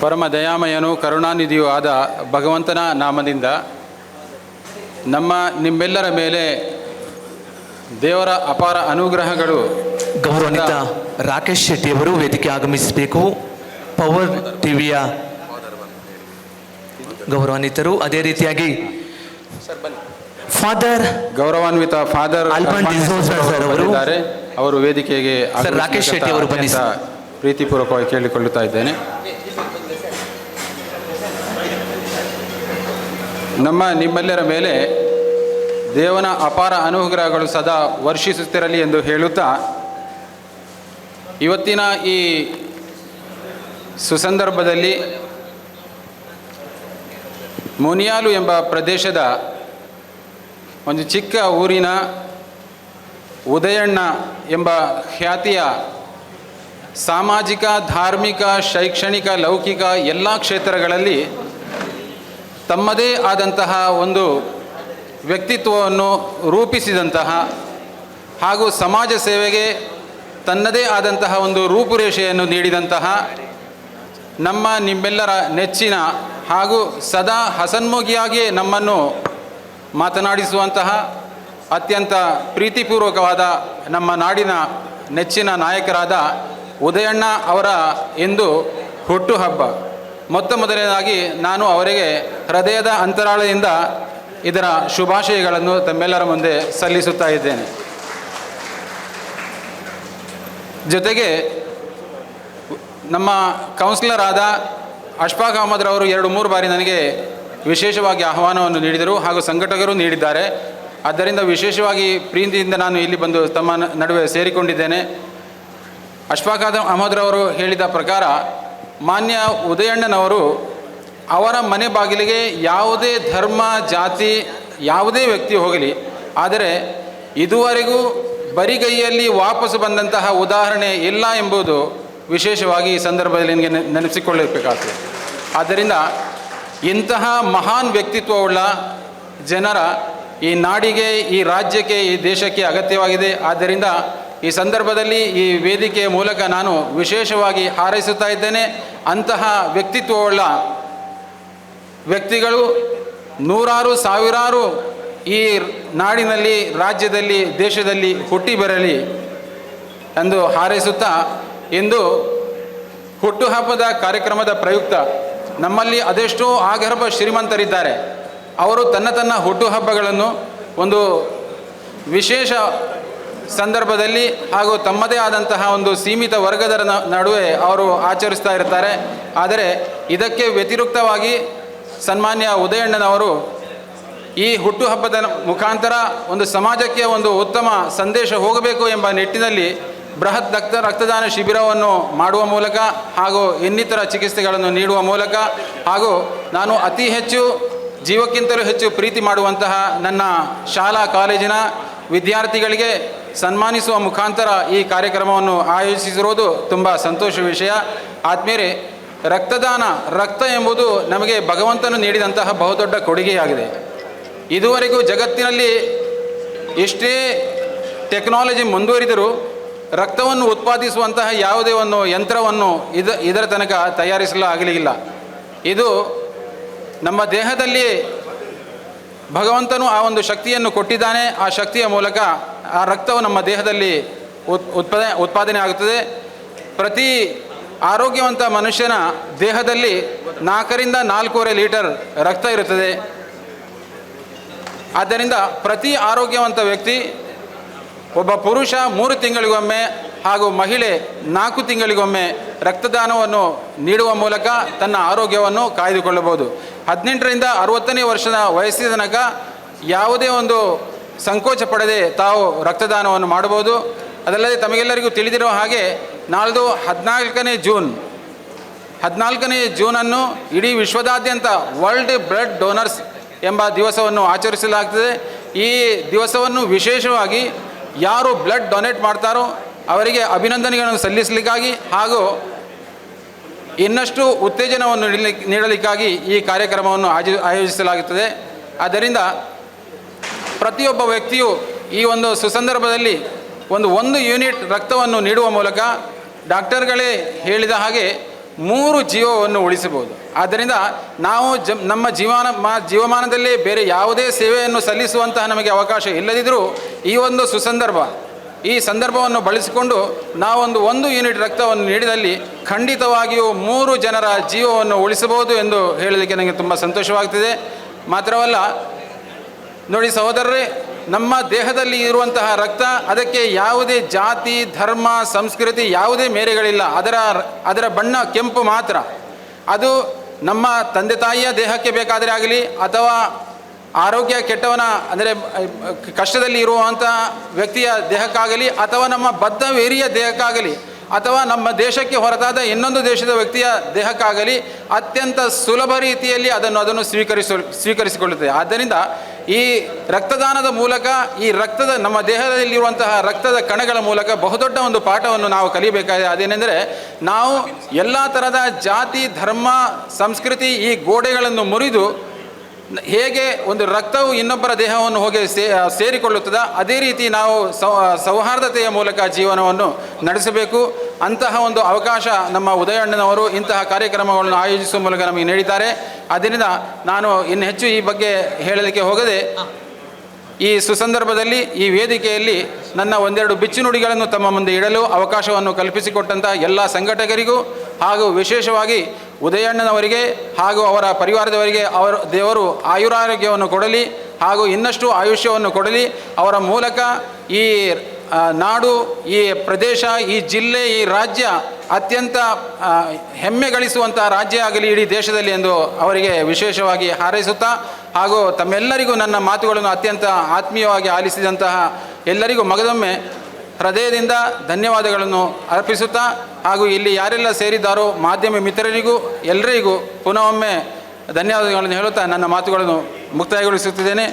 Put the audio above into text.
ಪರಮ ದಯಾಮಯನು ಕರುಣಾನಿಧಿಯೂ ಆದ ಭಗವಂತನ ನಾಮದಿಂದ ನಮ್ಮ ನಿಮ್ಮೆಲ್ಲರ ಮೇಲೆ ದೇವರ ಅಪಾರ ಅನುಗ್ರಹಗಳು. ಗೌರವಾನ್ವಿತ ರಾಕೇಶ್ ಶೆಟ್ಟಿಯವರು ವೇದಿಕೆ ಆಗಮಿಸಬೇಕು. ಪವರ್ ಟಿವಿಯ ಗೌರವಾನ್ವಿತರು ಅದೇ ರೀತಿಯಾಗಿ ಫಾದರ್ ಗೌರವಾನ್ವಿತ ಫಾದರ್ ಅಲ್ಪನ್ ಡಿಸೋಜ ಸರ್ ಅವರು. ಅವರು ವೇದಿಕೆಗೆ ರಾಕೇಶ್ ಶೆಟ್ಟಿ ಅವರು ಬನ್ನಿ ಪ್ರೀತಿಪೂರ್ವಕವಾಗಿ ಕೇಳಿಕೊಳ್ಳುತ್ತಾ ಇದ್ದೇನೆ. ನಮ್ಮ ನಿಮ್ಮೆಲ್ಲರ ಮೇಲೆ ದೇವನ ಅಪಾರ ಅನುಗ್ರಹಗಳು ಸದಾ ವರ್ಷಿಸುತ್ತಿರಲಿ ಎಂದು ಹೇಳುತ್ತಾ, ಇವತ್ತಿನ ಈ ಸುಸಂದರ್ಭದಲ್ಲಿ ಮುನಿಯಾಲು ಎಂಬ ಪ್ರದೇಶದ ಒಂದು ಚಿಕ್ಕ ಊರಿನ ಉದಯಣ್ಣ ಎಂಬ ಖ್ಯಾತಿಯ ಸಾಮಾಜಿಕ, ಧಾರ್ಮಿಕ, ಶೈಕ್ಷಣಿಕ, ಲೌಕಿಕ ಎಲ್ಲ ಕ್ಷೇತ್ರಗಳಲ್ಲಿ ತಮ್ಮದೇ ಆದಂತಹ ಒಂದು ವ್ಯಕ್ತಿತ್ವವನ್ನು ರೂಪಿಸಿದಂತಹ ಹಾಗೂ ಸಮಾಜ ಸೇವೆಗೆ ತನ್ನದೇ ಆದಂತಹ ಒಂದು ರೂಪುರೇಷೆಯನ್ನು ನೀಡಿದಂತಹ ನಮ್ಮ ನಿಮ್ಮೆಲ್ಲರ ನೆಚ್ಚಿನ ಹಾಗೂ ಸದಾ ಹಸನ್ಮುಖಿಯಾಗಿಯೇ ನಮ್ಮನ್ನು ಮಾತನಾಡಿಸುವಂತಹ ಅತ್ಯಂತ ಪ್ರೀತಿಪೂರ್ವಕವಾದ ನಮ್ಮ ನಾಡಿನ ನೆಚ್ಚಿನ ನಾಯಕರಾದ ಉದಯಣ್ಣ ಅವರ ಎಂದು ಹುಟ್ಟುಹಬ್ಬ. ಮೊತ್ತ ಮೊದಲನೇದಾಗಿ ನಾನು ಅವರಿಗೆ ಹೃದಯದ ಅಂತರಾಳದಿಂದ ಇದರ ಶುಭಾಶಯಗಳನ್ನು ತಮ್ಮೆಲ್ಲರ ಮುಂದೆ ಸಲ್ಲಿಸುತ್ತಾ ಇದ್ದೇನೆ. ಜೊತೆಗೆ ನಮ್ಮ ಕೌನ್ಸಿಲರ್ ಆದ ಅಶ್ಫಾಕ್ ಅಹಮದ್ರವರು ಎರಡು ಮೂರು ಬಾರಿ ನನಗೆ ವಿಶೇಷವಾಗಿ ಆಹ್ವಾನವನ್ನು ನೀಡಿದರು ಹಾಗೂ ಸಂಘಟಕರು ನೀಡಿದ್ದಾರೆ. ಆದ್ದರಿಂದ ವಿಶೇಷವಾಗಿ ಪ್ರೀತಿಯಿಂದ ನಾನು ಇಲ್ಲಿ ಬಂದು ತಮ್ಮ ನಡುವೆ ಸೇರಿಕೊಂಡಿದ್ದೇನೆ. ಅಶ್ಫಾಕ್ ಅಹಮದ್ರವರು ಹೇಳಿದ ಪ್ರಕಾರ, ಮಾನ್ಯ ಉದಯಣ್ಣನವರು ಅವರ ಮನೆ ಬಾಗಿಲಿಗೆ ಯಾವುದೇ ಧರ್ಮ, ಜಾತಿ, ಯಾವುದೇ ವ್ಯಕ್ತಿ ಹೋಗಲಿ, ಆದರೆ ಇದುವರೆಗೂ ಬರಿಗೈಯಲ್ಲಿ ವಾಪಸ್ಸು ಬಂದಂತಹ ಉದಾಹರಣೆ ಇಲ್ಲ ಎಂಬುದು ವಿಶೇಷವಾಗಿ ಈ ಸಂದರ್ಭದಲ್ಲಿ ನಿಮಗೆ ನೆನ- ನೆನಪಿಸಿಕೊಳ್ಳಬೇಕಾಗ್ತದೆ ಆದ್ದರಿಂದ ಇಂತಹ ಮಹಾನ್ ವ್ಯಕ್ತಿತ್ವವುಳ್ಳ ಜನರ ಈ ನಾಡಿಗೆ, ಈ ರಾಜ್ಯಕ್ಕೆ, ಈ ದೇಶಕ್ಕೆ ಅಗತ್ಯವಾಗಿದೆ. ಆದ್ದರಿಂದ ಈ ಸಂದರ್ಭದಲ್ಲಿ ಈ ವೇದಿಕೆಯ ಮೂಲಕ ನಾನು ವಿಶೇಷವಾಗಿ ಹಾರೈಸುತ್ತಾ ಇದ್ದೇನೆ. ಅಂತಹ ವ್ಯಕ್ತಿತ್ವವುಳ್ಳ ವ್ಯಕ್ತಿಗಳು ನೂರಾರು, ಸಾವಿರಾರು ಈ ನಾಡಿನಲ್ಲಿ, ರಾಜ್ಯದಲ್ಲಿ, ದೇಶದಲ್ಲಿ ಹುಟ್ಟಿ ಬರಲಿ ಎಂದು ಹಾರೈಸುತ್ತಾ ಇಂದು ಹುಟ್ಟುಹಬ್ಬದ ಕಾರ್ಯಕ್ರಮದ ಪ್ರಯುಕ್ತ ನಮ್ಮಲ್ಲಿ ಅದೆಷ್ಟೋ ಆಗರ್ಭ ಶ್ರೀಮಂತರಿದ್ದಾರೆ. ಅವರು ತನ್ನ ತನ್ನ ಹುಟ್ಟುಹಬ್ಬಗಳನ್ನು ಒಂದು ವಿಶೇಷ ಸಂದರ್ಭದಲ್ಲಿ ಹಾಗೂ ತಮ್ಮದೇ ಆದಂತಹ ಒಂದು ಸೀಮಿತ ವರ್ಗದರ ನಡುವೆ ಅವರು ಆಚರಿಸ್ತಾ ಇರ್ತಾರೆ. ಆದರೆ ಇದಕ್ಕೆ ವ್ಯತಿರಿಕ್ತವಾಗಿ ಸನ್ಮಾನ್ಯ ಉದಯಣ್ಣನವರು ಈ ಹುಟ್ಟುಹಬ್ಬದ ಮುಖಾಂತರ ಒಂದು ಸಮಾಜಕ್ಕೆ ಒಂದು ಉತ್ತಮ ಸಂದೇಶ ಹೋಗಬೇಕು ಎಂಬ ನಿಟ್ಟಿನಲ್ಲಿ ಬೃಹತ್ ರಕ್ತ, ರಕ್ತದಾನ ಶಿಬಿರವನ್ನು ಮಾಡುವ ಮೂಲಕ ಹಾಗೂ ಇನ್ನಿತರ ಚಿಕಿತ್ಸೆಗಳನ್ನು ನೀಡುವ ಮೂಲಕ ಹಾಗೂ ನಾನು ಅತಿ ಹೆಚ್ಚು, ಜೀವಕ್ಕಿಂತಲೂ ಹೆಚ್ಚು ಪ್ರೀತಿ ಮಾಡುವಂತಹ ನನ್ನ ಶಾಲಾ, ಕಾಲೇಜಿನ ವಿದ್ಯಾರ್ಥಿಗಳಿಗೆ ಸನ್ಮಾನಿಸುವ ಮುಖಾಂತರ ಈ ಕಾರ್ಯಕ್ರಮವನ್ನು ಆಯೋಜಿಸಿರುವುದು ತುಂಬ ಸಂತೋಷ ವಿಷಯ. ಆದ್ಮೇಲೆ ರಕ್ತದಾನ, ರಕ್ತ ಎಂಬುದು ನಮಗೆ ಭಗವಂತನು ನೀಡಿದಂತಹ ಬಹುದೊಡ್ಡ ಕೊಡುಗೆಯಾಗಿದೆ. ಇದುವರೆಗೂ ಜಗತ್ತಿನಲ್ಲಿ ಎಷ್ಟೇ ಟೆಕ್ನಾಲಜಿ ಮುಂದುವರಿದರೂ ರಕ್ತವನ್ನು ಉತ್ಪಾದಿಸುವಂತಹ ಯಾವುದೇ ಒಂದು ಯಂತ್ರವನ್ನು ಇದ, ಇದರ ತನಕ ತಯಾರಿಸಲು ಆಗಲಿಲ್ಲ ಇದು ನಮ್ಮ ದೇಹದಲ್ಲಿ ಭಗವಂತನು ಆ ಒಂದು ಶಕ್ತಿಯನ್ನು ಕೊಟ್ಟಿದ್ದಾನೆ. ಆ ಶಕ್ತಿಯ ಮೂಲಕ ಆ ರಕ್ತವು ನಮ್ಮ ದೇಹದಲ್ಲಿ ಉತ್, ಉತ್ಪಾದನೆ ಉತ್ಪಾದನೆ ಆಗುತ್ತದೆ. ಪ್ರತಿ ಆರೋಗ್ಯವಂತ ಮನುಷ್ಯನ ದೇಹದಲ್ಲಿ ನಾಲ್ಕರಿಂದ ನಾಲ್ಕೂವರೆ ಲೀಟರ್ ರಕ್ತ ಇರುತ್ತದೆ. ಆದ್ದರಿಂದ ಪ್ರತಿ ಆರೋಗ್ಯವಂತ ವ್ಯಕ್ತಿ, ಒಬ್ಬ ಪುರುಷ ಮೂರು ತಿಂಗಳಿಗೊಮ್ಮೆ ಹಾಗೂ ಮಹಿಳೆ ನಾಲ್ಕು ತಿಂಗಳಿಗೊಮ್ಮೆ ರಕ್ತದಾನವನ್ನು ನೀಡುವ ಮೂಲಕ ತನ್ನ ಆರೋಗ್ಯವನ್ನು ಕಾಯ್ದುಕೊಳ್ಳಬಹುದು. ಹದಿನೆಂಟರಿಂದ ಅರವತ್ತನೇ ವರ್ಷದ ವಯಸ್ಸಿನ ತನಕ ಯಾವುದೇ ಒಂದು ಸಂಕೋಚ ಪಡದೆ ತಾವು ರಕ್ತದಾನವನ್ನು ಮಾಡಬಹುದು. ಅದಲ್ಲದೆ ತಮಗೆಲ್ಲರಿಗೂ ತಿಳಿದಿರುವ ಹಾಗೆ ನಾಳ್ದು ಹದಿನಾಲ್ಕನೇ ಜೂನ್, ಹದಿನಾಲ್ಕನೇ ಜೂನನ್ನು ಇಡೀ ವಿಶ್ವದಾದ್ಯಂತ ವರ್ಲ್ಡ್ ಬ್ಲಡ್ ಡೋನರ್ಸ್ ಎಂಬ ದಿವಸವನ್ನು ಆಚರಿಸಲಾಗ್ತದೆ. ಈ ದಿವಸವನ್ನು ವಿಶೇಷವಾಗಿ ಯಾರು ಬ್ಲಡ್ ಡೊನೇಟ್ ಮಾಡ್ತಾರೋ ಅವರಿಗೆ ಅಭಿನಂದನೆಗಳನ್ನು ಸಲ್ಲಿಸಲಿಕ್ಕಾಗಿ ಹಾಗೂ ಇನ್ನಷ್ಟು ಉತ್ತೇಜನವನ್ನು ನೀಡಲಿಕ್ಕೆ ನೀಡಲಿಕ್ಕಾಗಿ ಈ ಕಾರ್ಯಕ್ರಮವನ್ನು ಆಯೋಜಿಸಲಾಗುತ್ತದೆ. ಆದ್ದರಿಂದ ಪ್ರತಿಯೊಬ್ಬ ವ್ಯಕ್ತಿಯು ಈ ಒಂದು ಸುಸಂದರ್ಭದಲ್ಲಿ ಒಂದು ಒಂದು ಯೂನಿಟ್ ರಕ್ತವನ್ನು ನೀಡುವ ಮೂಲಕ ಡಾಕ್ಟರ್ಗಳೇ ಹೇಳಿದ ಹಾಗೆ ಮೂರು ಜೀವವನ್ನು ಉಳಿಸಬಹುದು. ಆದ್ದರಿಂದ ನಾವು ಜ ನಮ್ಮ ಜೀವನ, ಮಾ, ಜೀವಮಾನದಲ್ಲಿ ಬೇರೆ ಯಾವುದೇ ಸೇವೆಯನ್ನು ಸಲ್ಲಿಸುವಂತಹ ನಮಗೆ ಅವಕಾಶ ಇಲ್ಲದಿದ್ದರೂ ಈ ಒಂದು ಸುಸಂದರ್ಭ, ಈ ಸಂದರ್ಭವನ್ನು ಬಳಸಿಕೊಂಡು ನಾವೊಂದು ಒಂದು ಯೂನಿಟ್ ರಕ್ತವನ್ನು ನೀಡಿದಲ್ಲಿ ಖಂಡಿತವಾಗಿಯೂ ಮೂರು ಜನರ ಜೀವವನ್ನು ಉಳಿಸಬಹುದು ಎಂದು ಹೇಳಲಿಕ್ಕೆ ನನಗೆ ತುಂಬ ಸಂತೋಷವಾಗ್ತಿದೆ. ಮಾತ್ರವಲ್ಲ ನೋಡಿ ಸಹೋದರರೇ, ನಮ್ಮ ದೇಹದಲ್ಲಿ ಇರುವಂತಹ ರಕ್ತ, ಅದಕ್ಕೆ ಯಾವುದೇ ಜಾತಿ, ಧರ್ಮ, ಸಂಸ್ಕೃತಿ ಯಾವುದೇ ಮೇರೆಗಳಿಲ್ಲ. ಅದರ ಅದರ ಬಣ್ಣ ಕೆಂಪು ಮಾತ್ರ. ಅದು ನಮ್ಮ ತಂದೆ ತಾಯಿಯ ದೇಹಕ್ಕೆ ಬೇಕಾದರೆ ಆಗಲಿ, ಅಥವಾ ಆರೋಗ್ಯ ಕೆಟ್ಟವನ, ಅಂದರೆ, ಕಷ್ಟದಲ್ಲಿ ಇರುವಂಥ ವ್ಯಕ್ತಿಯ ದೇಹಕ್ಕಾಗಲಿ, ಅಥವಾ ನಮ್ಮ ಬದ್ಧವೇರಿಯ ದೇಹಕ್ಕಾಗಲಿ, ಅಥವಾ ನಮ್ಮ ದೇಶಕ್ಕೆ ಹೊರತಾದ ಇನ್ನೊಂದು ದೇಶದ ವ್ಯಕ್ತಿಯ ದೇಹಕ್ಕಾಗಲಿ, ಅತ್ಯಂತ ಸುಲಭ ರೀತಿಯಲ್ಲಿ ಅದನ್ನು ಅದನ್ನು ಸ್ವೀಕರಿಸ, ಸ್ವೀಕರಿಸಿಕೊಳ್ಳುತ್ತದೆ. ಆದ್ದರಿಂದ ಈ ರಕ್ತದಾನದ ಮೂಲಕ, ಈ ರಕ್ತದ ನಮ್ಮ ದೇಹದಲ್ಲಿರುವಂತಹ ರಕ್ತದ ಕಣಗಳ ಮೂಲಕ ಬಹುದೊಡ್ಡ ಒಂದು ಪಾಠವನ್ನು ನಾವು ಕಲಿಬೇಕಾಗಿದೆ. ಅದೇನೆಂದರೆ, ನಾವು ಎಲ್ಲ ಥರದ ಜಾತಿ, ಧರ್ಮ, ಸಂಸ್ಕೃತಿ ಈ ಗೋಡೆಗಳನ್ನು ಮುರಿದು ಹೇಗೆ ಒಂದು ರಕ್ತವು ಇನ್ನೊಬ್ಬರ ದೇಹವನ್ನು ಹೋಗಿ ಸೇ ಸೇರಿಕೊಳ್ಳುತ್ತದೆ ಅದೇ ರೀತಿ ನಾವು ಸೌಹಾರ್ದತೆಯ ಮೂಲಕ ಜೀವನವನ್ನು ನಡೆಸಬೇಕು. ಅಂತಹ ಒಂದು ಅವಕಾಶ ನಮ್ಮ ಉದಯಣ್ಣನವರು ಇಂತಹ ಕಾರ್ಯಕ್ರಮಗಳನ್ನು ಆಯೋಜಿಸುವ ಮೂಲಕ ನಮಗೆ ನೀಡಿದ್ದಾರೆ. ಅದರಿಂದ ನಾನು ಇನ್ನು ಹೆಚ್ಚು ಈ ಬಗ್ಗೆ ಹೇಳಲಿಕ್ಕೆ ಹೋಗದೆ ಈ ಸುಸಂದರ್ಭದಲ್ಲಿ, ಈ ವೇದಿಕೆಯಲ್ಲಿ ನನ್ನ ಒಂದೆರಡು ಬಿಚ್ಚುನುಡಿಗಳನ್ನು ತಮ್ಮ ಮುಂದೆ ಇಡಲು ಅವಕಾಶವನ್ನು ಕಲ್ಪಿಸಿಕೊಟ್ಟಂತಹ ಎಲ್ಲ ಸಂಘಟಕರಿಗೂ ಹಾಗೂ ವಿಶೇಷವಾಗಿ ಉದಯಣ್ಣನವರಿಗೆ ಹಾಗೂ ಅವರ ಪರಿವಾರದವರಿಗೆ ಅವರ ದೇವರು ಆಯುರಾರೋಗ್ಯವನ್ನು ಕೊಡಲಿ ಹಾಗೂ ಇನ್ನಷ್ಟು ಆಯುಷ್ಯವನ್ನು ಕೊಡಲಿ. ಅವರ ಮೂಲಕ ಈ ನಾಡು, ಈ ಪ್ರದೇಶ, ಈ ಜಿಲ್ಲೆ, ಈ ರಾಜ್ಯ ಅತ್ಯಂತ ಹೆಮ್ಮೆ ಗಳಿಸುವಂತಹ ರಾಜ್ಯ ಆಗಲಿ ಇಡೀ ದೇಶದಲ್ಲಿ ಎಂದು ಅವರಿಗೆ ವಿಶೇಷವಾಗಿ ಹಾರೈಸುತ್ತಾ ಹಾಗೂ ತಮ್ಮೆಲ್ಲರಿಗೂ ನನ್ನ ಮಾತುಗಳನ್ನು ಅತ್ಯಂತ ಆತ್ಮೀಯವಾಗಿ ಆಲಿಸಿದಂತಹ ಎಲ್ಲರಿಗೂ ಮಗದೊಮ್ಮೆ ಹೃದಯದಿಂದ ಧನ್ಯವಾದಗಳನ್ನು ಅರ್ಪಿಸುತ್ತಾ ಹಾಗೂ ಇಲ್ಲಿ ಯಾರೆಲ್ಲ ಸೇರಿದ್ದಾರೋ ಮಾಧ್ಯಮ ಮಿತ್ರರಿಗೂ ಎಲ್ಲರಿಗೂ ಪುನಃ ಒಮ್ಮೆ ಧನ್ಯವಾದಗಳನ್ನು ಹೇಳುತ್ತಾ ನನ್ನ ಮಾತುಗಳನ್ನು ಮುಕ್ತಾಯಗೊಳಿಸುತ್ತಿದ್ದೇನೆ.